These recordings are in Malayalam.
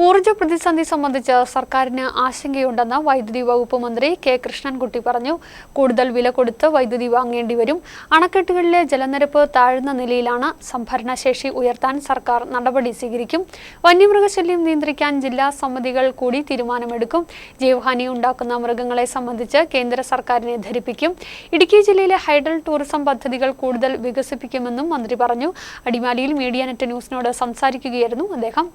ഊർജ പ്രതിസന്ധി സംബന്ധിച്ച് സർക്കാരിന് ആശങ്കയുണ്ടെന്ന് വൈദ്യുതി വകുപ്പ് മന്ത്രി കെ കൃഷ്ണൻകുട്ടി പറഞ്ഞു. കൂടുതൽ വില കൊടുത്ത് വൈദ്യുതി വാങ്ങേണ്ടി വരും. അണക്കെട്ടുകളിലെ ജലനിരപ്പ് താഴ്ന്ന നിലയിലാണ്. സംഭരണശേഷി ഉയർത്താൻ സർക്കാർ നടപടി സ്വീകരിക്കും. വന്യമൃഗശല്യം നിയന്ത്രിക്കാൻ ജില്ലാ സമിതികൾ കൂടി തീരുമാനമെടുക്കും. ജീവഹാനി ഉണ്ടാക്കുന്ന മൃഗങ്ങളെ സംബന്ധിച്ച് കേന്ദ്ര സർക്കാരിനെ ധരിപ്പിക്കും. ഇടുക്കി ജില്ലയിലെ ഹൈഡൽ ടൂറിസം പദ്ധതികൾ കൂടുതൽ വികസിപ്പിക്കുമെന്നും മന്ത്രി പറഞ്ഞു. അടിമാലിയിൽ മീഡിയ നെറ്റ് ന്യൂസിനോട് സംസാരിക്കുകയായിരുന്നു അദ്ദേഹം.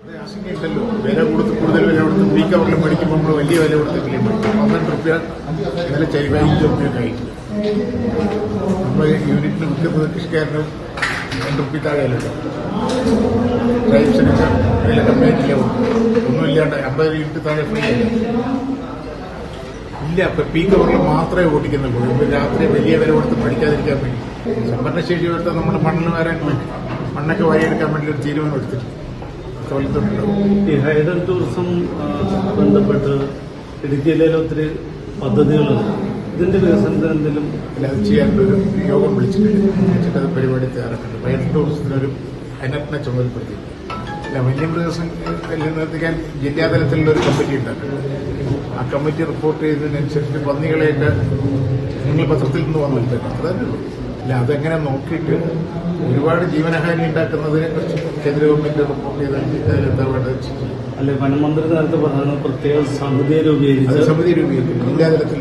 ആശങ്കയുണ്ടല്ലോ വില കൊടുത്ത് കൂടുതൽ വില കൊടുത്ത് പീക്ക് കവറിൽ മേടിക്കുമ്പോൾ നമ്മൾ വലിയ വില കൊടുത്തെങ്കിലും പന്ത്രണ്ട് റുപ്യ വില ചരി പതിനഞ്ച് റുപ്യൊക്കെ ആയി. നമ്മൾ യൂണിറ്റിന് വിൽക്കുന്നത് കൃഷിക്കാരനും രണ്ട് റുപ്യ താഴെയല്ലോ? ട്രൈബ്സിനൊക്കെ വില കമ്മിയായിട്ടില്ല ഒന്നുമില്ലാണ്ട് അമ്പത് യൂണിറ്റ് താഴെ ഫ്രീ അല്ല? ഇല്ല ഇപ്പൊ പീക്ക് മാത്രമേ ഓടിക്കുന്നുള്ളൂ. ഇപ്പൊ രാത്രി വലിയ വില കൊടുത്ത് മേടിക്കാതിരിക്കാൻ വേണ്ടി. സംഭരണശേഷി വരുത്താൻ നമ്മൾ മണ്ണിന് വരാൻ വേണ്ടി മണ്ണൊക്കെ വഴിയെടുക്കാൻ വേണ്ടി ഒരു തീരുമാനം എടുത്തിട്ടുണ്ട്. ഈ ഹൈഡൽ ടൂറിസം ബന്ധപ്പെട്ട് ഇടുക്കി ജില്ലയിൽ ഒത്തിരി പദ്ധതികളുണ്ട്. ഇതിന്റെ വികസനത്തിന് എന്തെങ്കിലും അല്ല അത് ഒരു യോഗം വിളിച്ചിട്ടുണ്ട്. പരിപാടി തയ്യാറാക്കുന്നുണ്ട്. ഹൈഡൽ ടൂറിസത്തിനൊരു അതിനെ ചുമതലപ്പെടുത്തി. അല്ല വന്യമൃഗസംഘം നിർത്തിക്കാൻ ഒരു കമ്മിറ്റി ഉണ്ട്. ആ കമ്മിറ്റി റിപ്പോർട്ട് ചെയ്തതിനനുസരിച്ച് പന്നികളെയൊക്കെ നിങ്ങൾ പത്രത്തിൽ നിന്ന് വന്നിട്ടുണ്ട് അതല്ലേ അല്ല അതെങ്ങനെ നോക്കിയിട്ട് ഒരുപാട് ജീവനഹാനി ഉണ്ടാക്കുന്നതിനെ കുറിച്ച് കേന്ദ്ര ഗവൺമെന്റ് റിപ്പോർട്ട് ചെയ്ത എന്താ വേണ്ടത്. അല്ലെ വനമന്ത്രി നേരത്തെ പറഞ്ഞത് പ്രത്യേക സമിതിയെ രൂപീകരിച്ചു രൂപീകരിച്ച് സമിതി രൂപീകരിക്കും ജില്ലാതലത്തിൽ